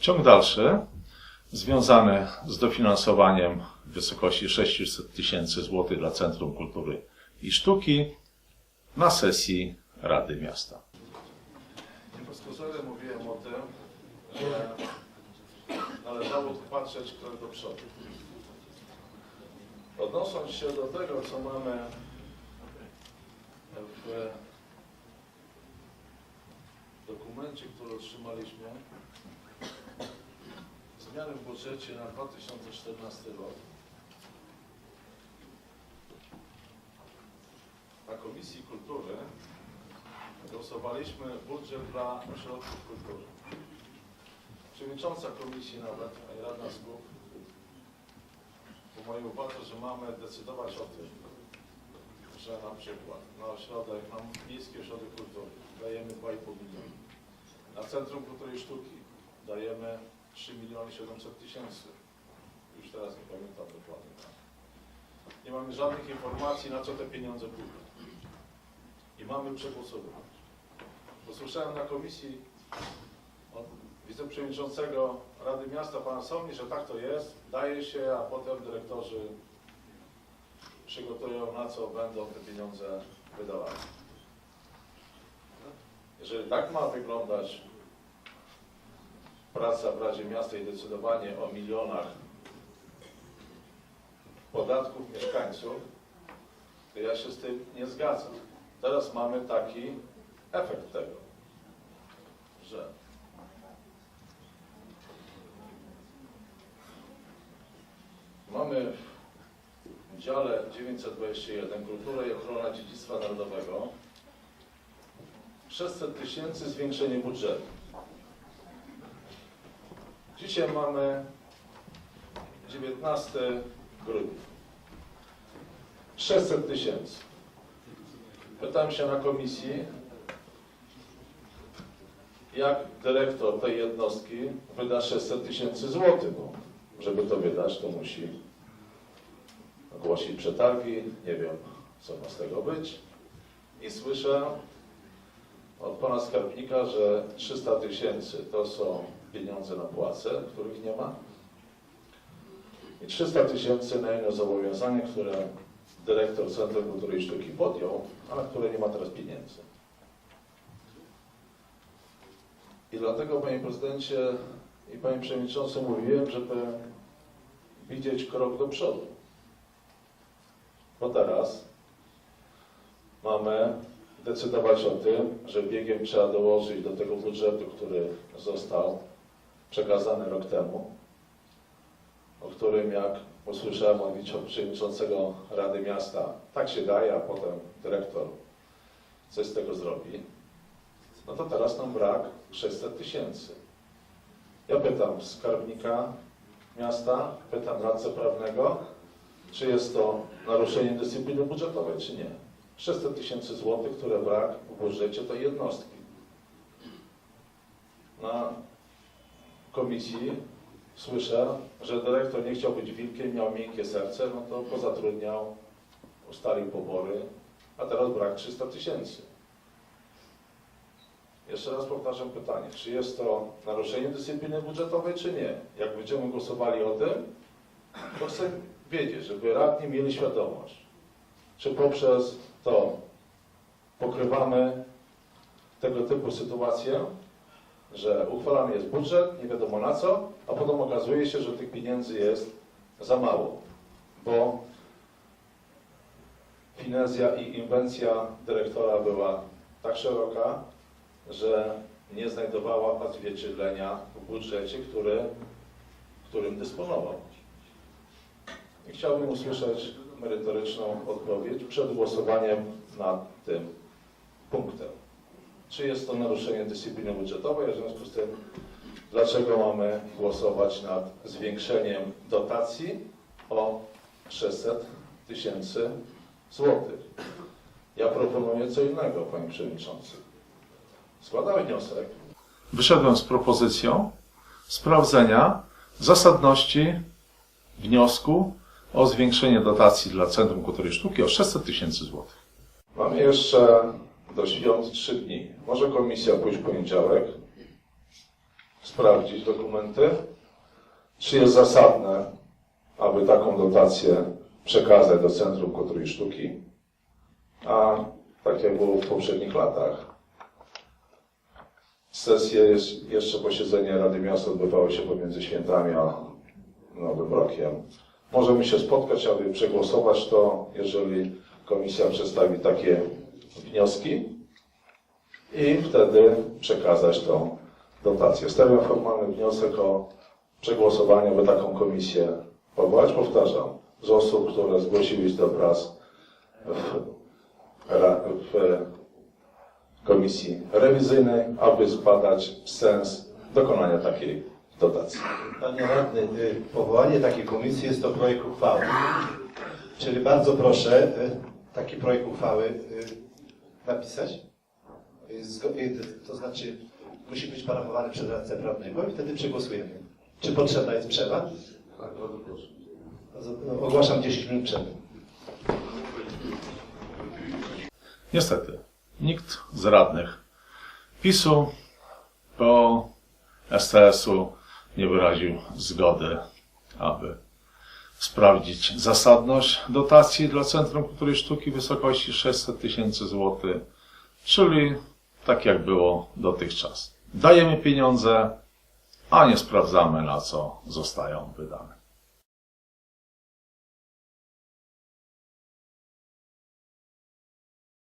Ciąg dalszy związany z dofinansowaniem w wysokości 600 tysięcy złotych dla Centrum Kultury i Sztuki na sesji Rady Miasta. Pozoru mówiłem o tym, że należało patrzeć krok do przodu. Odnosząc się do tego, co mamy w dokumencie, który otrzymaliśmy, zmiany w budżecie na 2014 rok. Na Komisji Kultury głosowaliśmy budżet dla ośrodków kultury. Przewodnicząca komisji nawet, Rada Słów, po mojej uwadze, że mamy decydować o tym, że na przykład na ośrodek, na Miejski Ośrodek Kultury dajemy 2,5 miliona. Na Centrum Kultury i Sztuki dajemy 3 miliony 700 tysięcy. Już teraz nie pamiętam dokładnie. Nie mamy żadnych informacji, na co te pieniądze pójdą. I mamy przegłosowywać. Posłyszałem na komisji od wiceprzewodniczącego Rady Miasta, pana Somni, że tak to jest, daje się, a potem dyrektorzy przygotują, na co będą te pieniądze wydawane. Jeżeli tak ma wyglądać praca w Radzie Miasta i decydowanie o milionach podatków mieszkańców, to ja się z tym nie zgadzam. Teraz mamy taki efekt tego, że mamy w dziale 921 Kultura i ochrona dziedzictwa narodowego 600 tysięcy zwiększenie budżetu. Dzisiaj mamy 19 grudnia. 600 tysięcy. Pytałem się na komisji, jak dyrektor tej jednostki wyda 600 tysięcy złotych, żeby to wydać, to musi ogłosić przetargi, nie wiem, co ma z tego być. I słyszę od pana skarbnika, że 300 tysięcy to są pieniądze na płace, których nie ma. I 300 tysięcy na inne zobowiązanie, które dyrektor Centrum Kultury i Sztuki podjął, a na które nie ma teraz pieniędzy. I dlatego, panie prezydencie i panie przewodniczący, mówiłem, żeby widzieć krok do przodu. Bo teraz mamy decydować o tym, że biegiem trzeba dołożyć do tego budżetu, który został przekazany rok temu, o którym jak usłyszałem od wiceprzewodniczącego Rady Miasta, tak się daje, a potem dyrektor coś z tego zrobi, no to teraz nam brak 600 tysięcy. Ja pytam skarbnika miasta, pytam radcę prawnego, czy jest to naruszenie dyscypliny budżetowej, czy nie. 600 tysięcy złotych, które brak w budżecie tej jednostki. Na komisji słyszę, że dyrektor nie chciał być wilkiem, miał miękkie serce, no to pozatrudniał, ustalił pobory, a teraz brak 300 tysięcy. Jeszcze raz powtarzam pytanie, czy jest to naruszenie dyscypliny budżetowej, czy nie? Jak będziemy głosowali o tym, to chcę wiedzieć, żeby radni mieli świadomość, czy poprzez to pokrywamy tego typu sytuacje, że uchwalany jest budżet, nie wiadomo na co, a potem okazuje się, że tych pieniędzy jest za mało, bo finezja i inwencja dyrektora była tak szeroka, że nie znajdowała odzwierciedlenia w budżecie, który, którym dysponował. I chciałbym usłyszeć merytoryczną odpowiedź przed głosowaniem nad tym punktem. Czy jest to naruszenie dyscypliny budżetowej, a w związku z tym dlaczego mamy głosować nad zwiększeniem dotacji o 600 tysięcy złotych? Ja proponuję co innego, panie przewodniczący. Składam wniosek. Wyszedłem z propozycją sprawdzenia zasadności wniosku o zwiększenie dotacji dla Centrum Kultury i Sztuki o 600 tysięcy złotych. Mamy jeszcze do świąt trzy dni. Może komisja pójść w poniedziałek, sprawdzić dokumenty, czy jest zasadne, aby taką dotację przekazać do Centrum Kultury i Sztuki, a tak jak było w poprzednich latach. Sesje, jeszcze posiedzenie Rady Miasta odbywało się pomiędzy świętami a Nowym Rokiem. Możemy się spotkać, aby przegłosować to, jeżeli komisja przedstawi takie wnioski i wtedy przekazać tą dotację. Stawiam formalny wniosek o przegłosowanie, by taką komisję powołać. Powtarzam, z osób, które zgłosiły się do prac w, w komisji rewizyjnej, aby zbadać sens dokonania takiej dotacji. Panie Radny, y, powołanie takiej komisji jest to projekt uchwały. Czyli bardzo proszę y, taki projekt uchwały y, napisać. To znaczy musi być parafowany przez radcę prawnego i wtedy przegłosujemy. Czy potrzebna jest przerwa? Tak, bardzo proszę. No, Ogłaszam 10 minut przerwy. Niestety, nikt z radnych PiSu, PO, STS-u nie wyraził zgody, aby sprawdzić zasadność dotacji dla Centrum Kultury Sztuki w wysokości 600 tysięcy złotych, czyli tak jak było dotychczas. Dajemy pieniądze, a nie sprawdzamy na co zostają wydane.